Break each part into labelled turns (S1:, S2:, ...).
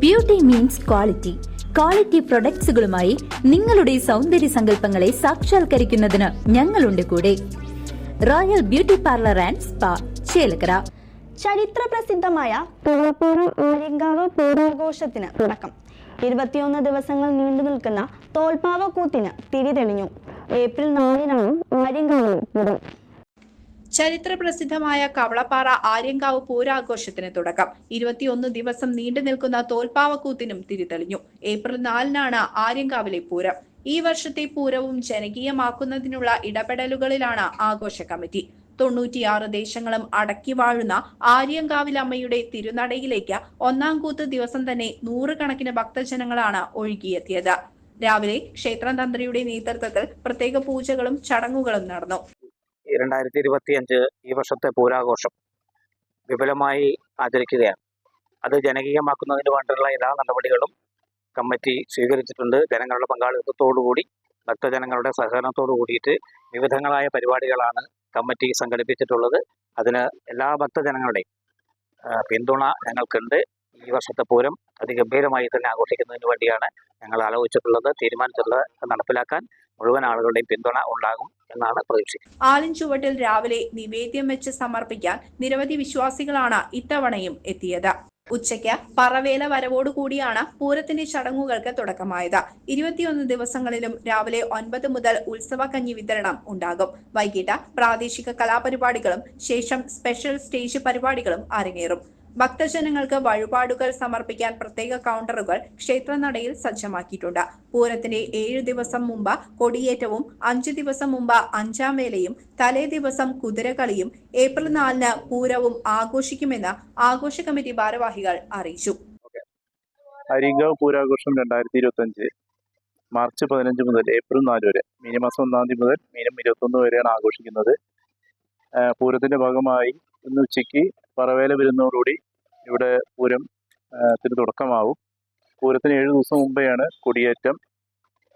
S1: Beauty means quality quality പ്രൊഡക്ട്സുകളുമായി നിങ്ങളുടെ സൗന്ദര്യ സങ്കല്പങ്ങളെ സാക്ഷാത്കരിക്കുന്നതിന് ഞങ്ങളുണ്ട് കൂടെ. Royal beauty parlour and spa Chelakkara.
S2: ചരിത്ര പ്രസിദ്ധമായ പൂർവഘോഷത്തിന് തുടക്കം. ഇരുപത്തിയൊന്ന് ദിവസങ്ങൾ നീണ്ടു നിൽക്കുന്ന തോൽപ്പാവ കൂത്തിന് തിരി തെളിഞ്ഞു ഏപ്രിൽ നാലിനാണ് ആര്യങ്കാവിൽ പൂരം
S3: ചരിത്ര പ്രസിദ്ധമായ കവളപ്പാറ ആര്യങ്കാവ് പൂരാഘോഷത്തിന് തുടക്കം. ഇരുപത്തിയൊന്ന് ദിവസം നീണ്ടു നിൽക്കുന്ന തോൽപ്പാവക്കൂത്തിനും തിരിതെളിഞ്ഞു. ഏപ്രിൽ നാലിനാണ് ആര്യങ്കാവിലെ പൂരം. ഈ വർഷത്തെ പൂരവും ജനകീയമാക്കുന്നതിനുള്ള ഇടപെടലുകളിലാണ് ആഘോഷ കമ്മിറ്റി. തൊണ്ണൂറ്റിയാറ് ദേശങ്ങളും അടക്കി വാഴുന്ന ആര്യങ്കാവിലമ്മയുടെ തിരുനടയിലേക്ക് ഒന്നാം കൂത്ത് ദിവസം തന്നെ നൂറുകണക്കിന് ഭക്തജനങ്ങളാണ് ഒഴുകിയെത്തിയത്. രാവിലെ ക്ഷേത്രതന്ത്രിയുടെ നേതൃത്വത്തിൽ പ്രത്യേക പൂജകളും ചടങ്ങുകളും നടന്നു.
S4: രണ്ടായിരത്തി ഇരുപത്തി അഞ്ച് ഈ വർഷത്തെ പൂരാഘോഷം വിപുലമായി ആചരിക്കുകയാണ്. അത് ജനകീയമാക്കുന്നതിന് വേണ്ടിയുള്ള എല്ലാ നടപടികളും കമ്മിറ്റി സ്വീകരിച്ചിട്ടുണ്ട്. ജനങ്ങളുടെ പങ്കാളിത്തത്തോടുകൂടി ഭക്തജനങ്ങളുടെ സഹകരണത്തോടു കൂടിയിട്ട് വിവിധങ്ങളായ പരിപാടികളാണ് കമ്മിറ്റി സംഘടിപ്പിച്ചിട്ടുള്ളത്. അതിന് എല്ലാ ഭക്തജനങ്ങളുടെയും പിന്തുണ ഞങ്ങൾക്കുണ്ട്. ഈ വർഷത്തെ പൂരം അതിഗംഭീരമായി തന്നെ ആഘോഷിക്കുന്നതിന് വേണ്ടിയാണ് ഞങ്ങൾ ആലോചിച്ചിട്ടുള്ളത് തീരുമാനിച്ചിട്ടുള്ളത് നടപ്പിലാക്കാൻ മുഴുവൻ ആളുകളുടെയും പിന്തുണ ഉണ്ടാകും എന്നാണ് പ്രതീക്ഷിക്കുന്നത്.
S3: ആലിൻ ചുവട്ടിൽ രാവിലെ നിവേദ്യം വെച്ച് സമർപ്പിക്കാൻ നിരവധി വിശ്വാസികളാണ് ഇത്തവണയും എത്തിയത്. ഉച്ചയ്ക്ക് പറവേല വരവോടുകൂടിയാണ് പൂരത്തിന്റെ ചടങ്ങുകൾക്ക് തുടക്കമായത്. ഇരുപത്തിയൊന്ന് ദിവസങ്ങളിലും രാവിലെ ഒൻപത് മുതൽ ഉത്സവ കഞ്ഞി വിതരണം ഉണ്ടാകും. വൈകിട്ട് പ്രാദേശിക കലാപരിപാടികളും ശേഷം സ്പെഷ്യൽ സ്റ്റേജ് പരിപാടികളും അരങ്ങേറും. ഭക്തജനങ്ങൾക്ക് വഴിപാടുകൾ സമർപ്പിക്കാൻ പ്രത്യേക കൗണ്ടറുകൾ ക്ഷേത്രനടയിൽ സജ്ജമാക്കിയിട്ടുണ്ട്. പൂരത്തിന്റെ ഏഴ് ദിവസം മുമ്പ് കൊടിയേറ്റവും അഞ്ച് ദിവസം മുമ്പ് അഞ്ചാം വേലയും തലേ ദിവസം കുതിരകളിയും ഏപ്രിൽ നാലിന് പൂരവും ആഘോഷിക്കുമെന്ന് ആഘോഷ കമ്മിറ്റി ഭാരവാഹികൾ അറിയിച്ചു.
S5: അരിങ്കാവ് പൂരാഘോഷം രണ്ടായിരത്തി ഇരുപത്തഞ്ച് മാർച്ച് പതിനഞ്ച് മുതൽ ഏപ്രിൽ നാല് വരെ മീനമാസം ഒന്നാം തീയതി മുതൽ മീനം ഇരുപത്തൊന്ന് വരെയാണ് ആഘോഷിക്കുന്നത്. പൂരത്തിന്റെ ഭാഗമായി ഇന്ന് ഉച്ചയ്ക്ക് പറവേല വിരുന്നോടുകൂടി ഇവിടെ പൂരം ത്തിന് തുടക്കമാവും. പൂരത്തിന് ഏഴ് ദിവസം മുമ്പെയാണ് കൊടിയേറ്റം.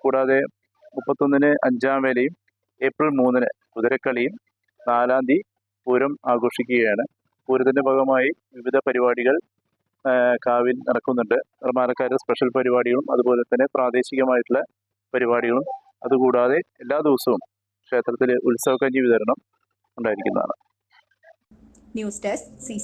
S5: കൂടാതെ മുപ്പത്തൊന്നിന് അഞ്ചാം വേലയും ഏപ്രിൽ മൂന്നിന് കുതിരക്കളിയും നാലാം തീയതി പൂരം ആഘോഷിക്കുകയാണ്. പൂരത്തിന്റെ ഭാഗമായി വിവിധ പരിപാടികൾ കാവിൽ നടക്കുന്നുണ്ട്. നിർമ്മാണക്കാരുടെ സ്പെഷ്യൽ പരിപാടികളും അതുപോലെ തന്നെ പ്രാദേശികമായിട്ടുള്ള പരിപാടികളും. അതുകൂടാതെ എല്ലാ ദിവസവും ക്ഷേത്രത്തിൽ ഉത്സവക്കഞ്ഞി വിതരണം ഉണ്ടായിരിക്കുന്നതാണ്.
S3: News desk C